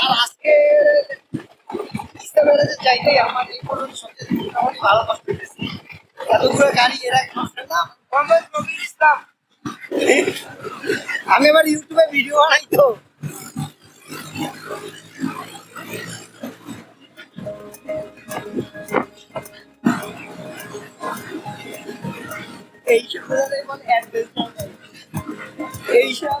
আর আজকে ব্যারেজে যাইতেই আমার এই পর্যন্ত এতগুলো গাড়ি, এরা ইসলাম। আমি আবার ইউটিউবে ভিডিও বানাই তো। এইসব এইসব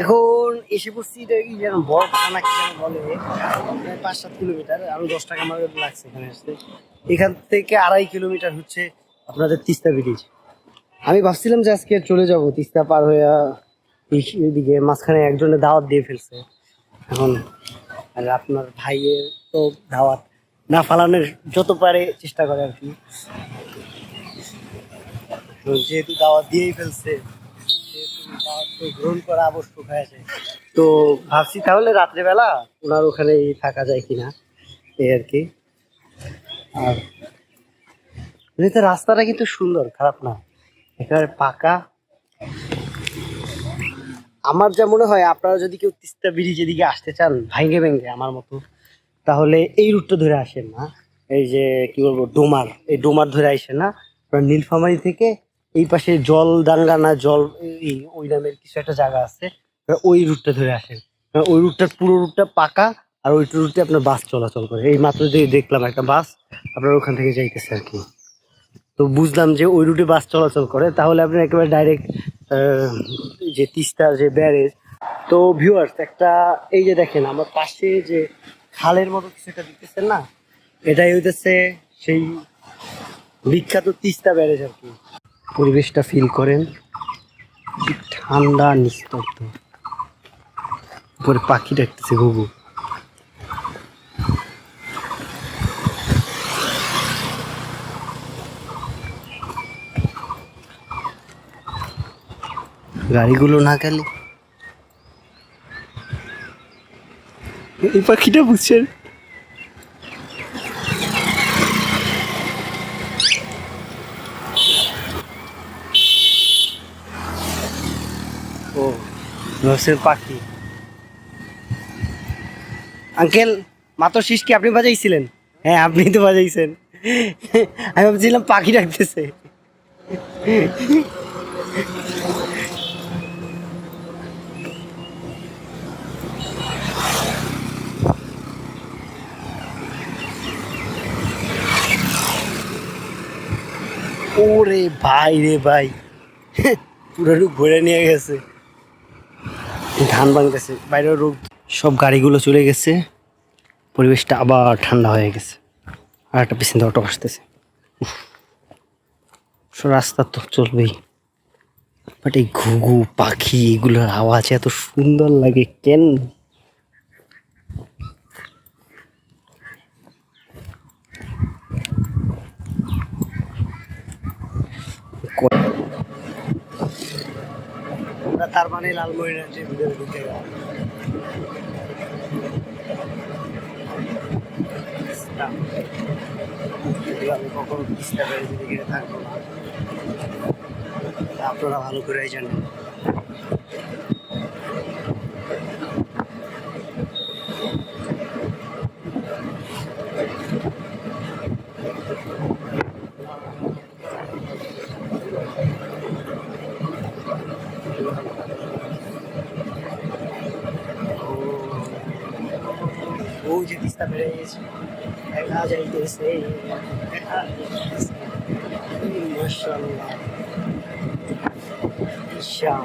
এখন এসে পড়ছি এটা কি যেন বড় খানা কি যেন বলে পাঁচ সাত কিলোমিটার আমি দশ টাকা আমার লাগছে এখানে আসতে। এখান থেকে আড়াই কিলোমিটার হচ্ছে আপনাদের তিস্তা ব্রিজ। আমি ভাবছিলাম যে আজকে চলে যাব, তিস্তা পার হয়ে এদিকে মাঝখানে একজনের দাওয়াত দিয়ে ফেলছে। এখন আর আপনার ভাইয়ের তো দাওয়াত না ফালানোর যত পারে চেষ্টা করে আর কি। যেহেতু দাওয়াত দিয়েই ফেলছে গ্রহণ করা আবশ্যক হয়েছে তো ভাবছি তাহলে রাত্রেবেলা ওনার ওখানেই থাকা যায় কিনা, এই আর কি। আর এমনিতে রাস্তাটা কিন্তু সুন্দর, খারাপ না। একেবারে পাকা। আমার যা মনে হয়, আপনারা যদি কেউ তিস্তা ব্রিজ এদিকে আসতে চান, ভাঙ্গে ভেঙ্গে আমার মতো, তাহলে এই রুটটা ধরে আসেন না। এই যে, কি বলব, ডোমার। এই ডোমার ধরে আসেন না। নীলফামারি থেকে এই পাশে জল দাঙ্গা না জল, এই ওই নামের কিছু একটা জায়গা আছে। ওই রুটটা ধরে আসেন। ওই রুটটার পুরো রুটটা পাকা, আর ওই রুটে আপনার বাস চলাচল করে। এই মাত্র যে দেখলাম একটা বাস আপনার ওখান থেকে যাইতেছে আর কি। তো বুঝলাম যে ওই রুটে বাস চলাচল করে, তাহলে আপনি একেবারে ডাইরেক্ট যে তিস্তা, যে ব্যারেজ। তো ভিউয়ার্স একটা, এই যে দেখেন, আমার পাশে যে খালের মতো কিছু একটা দিতেছেন না? এটাই হইতেছে সেই বিখ্যাত তিস্তা ব্যারেজ আর কি। পরিবেশটা ফিল করেন ঠান্ডা, নিস্তব্ধ। উপরে পাখি ডাকতেছে ঘুঘু গাড়িগুলো না গেলে? এই পাখিটা বুঝছেন রসের পাখি। আঙ্কেল, মাত্র শীষ কি আপনি বাজাইছিলেন? হ্যাঁ আপনি তো বাজাইছেন। আমি ভাবছিলাম পাখি ডাকতেছে। ওরে ভাই রে ভাই। পুরো ঘুরে নিয়ে গেছে। ধান ভাঙতেছে বাইরে রোগ। সব গাড়িগুলো চলে গেছে, পরিবেশটা আবার ঠান্ডা হয়ে গেছে। আর একটা পিছন অটো আসতেছে রাস্তা তো চলবেই। বাট এই ঘুঘু, পাখি, এগুলোর আওয়াজ এত সুন্দর লাগে, কেন? তার মানে লালমনিরহাটের ভিতরে ঢুকে তিস্তা। আমি থাকব না আপনারা ভালো করেই জানেন তিস্তা বেড়ে গেছে দেখা যাইতেছে দেখা যাইতেছে। মাশাআল্লাহ। বিশাল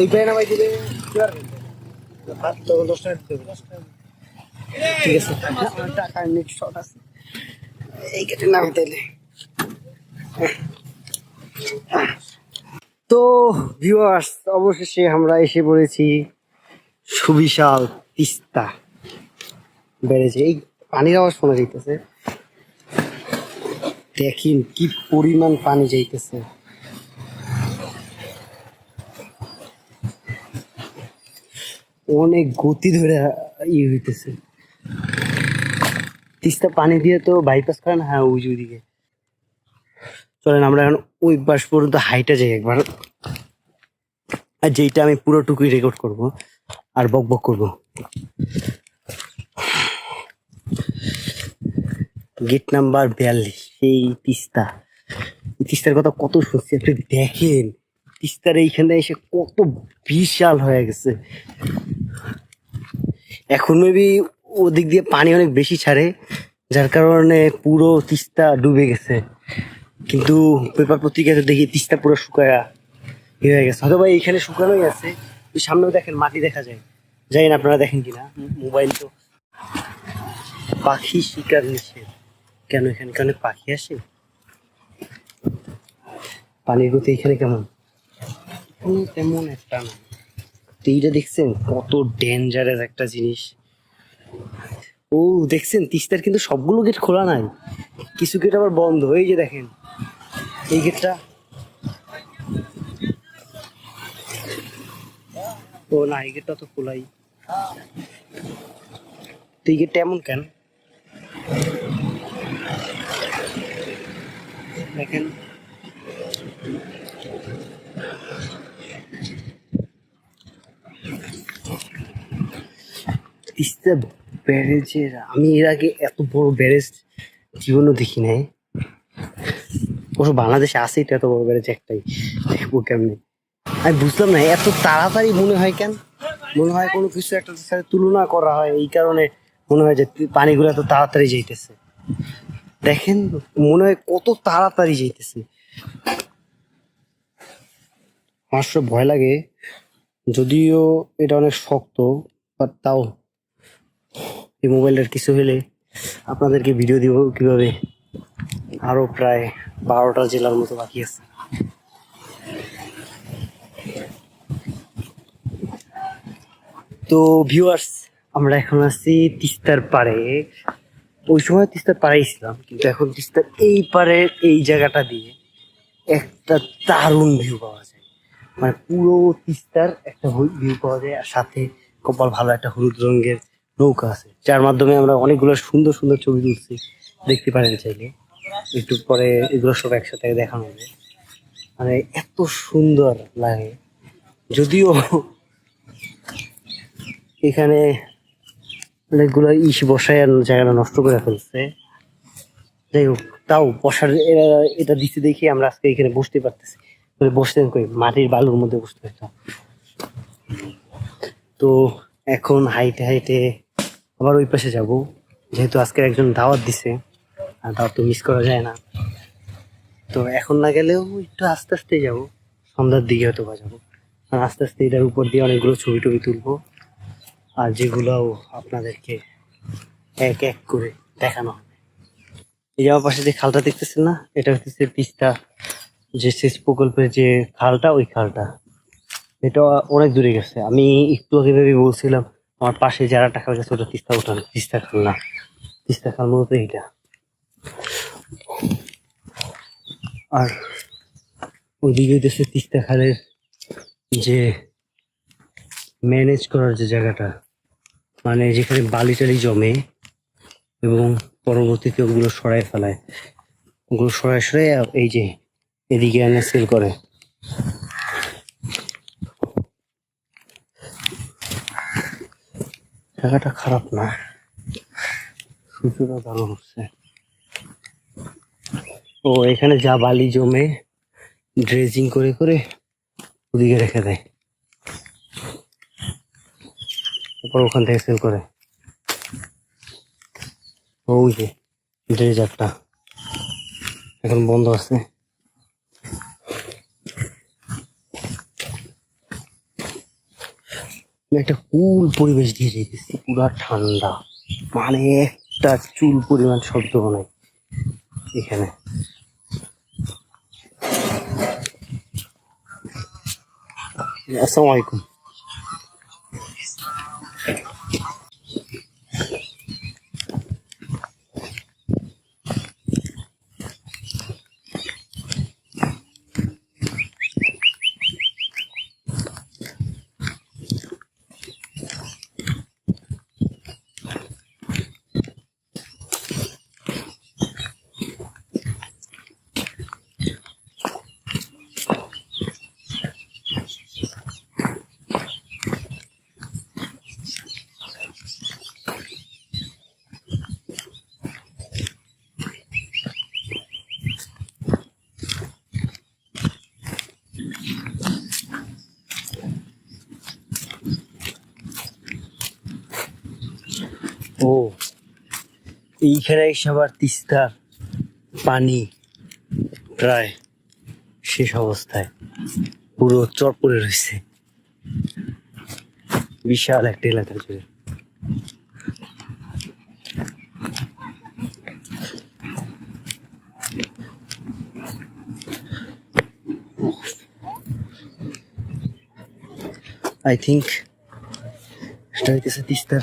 এই পায়ে নামাই দিলে হাত তো দশ টাকা দিতে ঠিক আছে। টাকা নেক্সট শট আছে। এই কেটে নামে তাইলে তো ভিউয়ার্স অবশেষে আমরা এসে পড়েছি সুবিশাল তিস্তা। বেড়েছে। এই পানির আওয়াজ শোনা যাইতেছে। দেখিন কি পরিমাণ পানি যাইতেছে। অনেক গতি ধরে ইয়ে হইতেছে। তিস্তা পানি দিয়ে তো বাইপাস করে না হ্যাঁ যে ওইদিকে। চলেন, আমরা এখন ওই পাশ পর্যন্ত হাইটা যাই একবার। আর যেইটা আমি পুরোটুকুই রেকর্ড করব, আর বক বক করব। গেট নাম্বার বিয়াল্লিশ, সেই তিস্তা। তিস্তার কথা কত শুনছি, আপনি দেখেন। তিস্তার এইখানে এসে কত বিশাল হয়ে গেছে। এখন মেবি ওদিক দিয়ে পানি অনেক বেশি ছাড়ে, যার কারণে পুরো তিস্তা ডুবে গেছে। কিন্তু পেপার পত্রিকাতে দেখি তিস্তা পুরো শুকায়া ইয়ে হয়ে গেছে। হয়তো বা এইখানে শুকানোই আছে সামনেও দেখেন মাটি দেখা যায়। না আপনারা দেখেন কিনা? মোবাইল তো পাখি শিকার নিষেধ কেন এখানে কি অনেক পাখি আসে? পানির গতি এখানে কেমন? কোনো তেমন একটা না। এইটা দেখছেন, কত ডেঞ্জারাস একটা জিনিস। ও, দেখছেন, তিস্তার কিন্তু সবগুলো গেট খোলা নাই। কিছু গেট আবার বন্ধ। এই যে দেখেন, এই গেটটা ও না, এই গেটটা তো খোলাই। তো এই গেটটা এমন কেন? দেখেন। তিস্তা ব্যারেজের আমি এর আগে এত বড় ব্যারেজ জীবনও দেখি নাই। অবশ্য বাংলাদেশে আছে, এটা এত বড় ব্যারেজ একটাই। দেখব কেমনি। আমি বুঝলাম না, এত তাড়াতাড়ি মনে হয় কেন? মনে হয় কোনো কিছু একটা সাথে তুলনা করা হয়, এই কারণে মনে হয় যে পানিগুলো এত তাড়াতাড়ি যাইতেছে। দেখেন, মনে হয় কত তাড়াতাড়ি যাইতেছে। আমার ভয় লাগে, যদিও এটা অনেক শক্ত বাট তাও এই মোবাইলটার কিছু হলে আপনাদেরকে ভিডিও দিব কীভাবে? আরও প্রায় বারোটা জেলার মতো বাকি আছে। তো ভিউয়ার্স আমরা এখন আছি তিস্তার পাড়ে। ওই সময় তিস্তার পাড়েই ছিলাম, কিন্তু এখন তিস্তার এই পারে এই জায়গাটা দিয়ে একটা দারুণ ভিউ পাওয়া যায়। মানে পুরো তিস্তার একটা ভিউ পাওয়া যায়, আর সাথে কপাল ভালো একটা হলুদ রঙের নৌকা আছে। যার মাধ্যমে আমরা অনেকগুলো সুন্দর সুন্দর ছবি তুলছি। দেখতে পারেন চাইলে। একটু পরে এগুলো সব একসাথে দেখানো হবে। মানে এত সুন্দর লাগে। যদিও এখানে অনেকগুলো ইস বসায় জায়গাটা নষ্ট করে ফেলছে। যাই হোক, তাও বসার এটা দিতে দেখি আমরা আজকে এখানে বসতে পারতেছি। তাহলে বসতে কই? মাটির বালুর মধ্যে বসতে পারতাম। তো এখন হাইটে হাইটে আবার ওই পাশে যাব। যেহেতু আজকে একজন দাওয়াত দিছে, আর দাওয়াত তো মিস করা যায় না। তো এখন না গেলেও একটু আস্তে আস্তে যাব। সন্ধ্যার দিকে হয়তো বা যাব। আর আস্তে আস্তে এটার উপর দিয়ে অনেকগুলো ছবি টবি তুলবো। আর যেগুলোও আপনাদেরকে এক এক করে দেখানো হবে। এই যে আমার পাশে যে খালটা দেখতেছেন না, এটা হচ্ছে তিস্তা যে সেচ প্রকল্পের যে খালটা, ওই খালটা। এটা অনেক দূরে গেছে। আমি একটু আগে ভেবে বলছিলাম আমার পাশে যারা টাকা গেছে ওটা তিস্তা উঠান। তিস্তা খাল না। তিস্তা খাল মূলত এইটা। আর ওইদিকে দেশে তিস্তা খালের যে ম্যানেজ করার যে জায়গাটা মানে যেখানে বালি টালি জমে এবং পরবর্তীতে ওগুলো সরায় ফেলায়। ওগুলো সরায় সরায় এই যে এদিকে এনে সেল করে। জায়গাটা খারাপ না। সূর্যটা ভালো হচ্ছে। ও, এখানে যা বালি জমে ড্রেজিং করে করে ওদিকে রেখে দেয়। তারপর ওখান থেকে সেল করে। ওই যে ড্রেজারটা এখন বন্ধ আছে। একটা কুল পরিবেশ দিয়ে যেতেছি পুরা ঠান্ডা। মানে একটা চুল পরিমাণ শব্দ নাই এখানে। আসসালামু আলাইকুম ও এইখানে এসে আবার তিস্তার পানি প্রায় শেষ অবস্থায়। পুরো চর পড়ে রয়েছে। বিশাল একটা এলাকা জুড়ে। আই থিঙ্ক এটা হইতেছে তিস্তার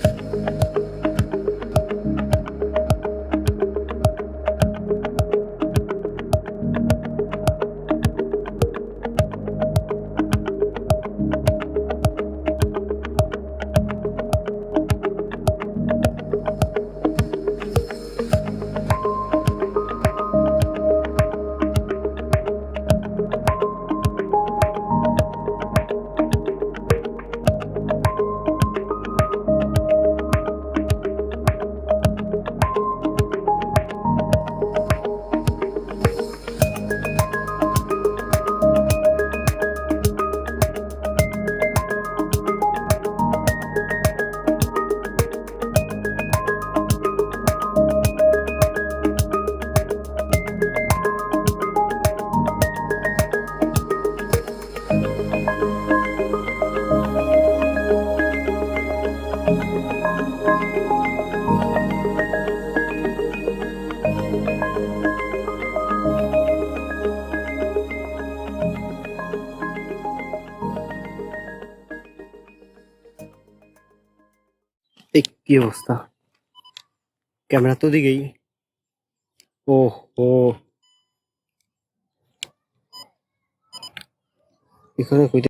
কি অবস্থা? ক্যামেরা তো দিকেই ও ও এখানে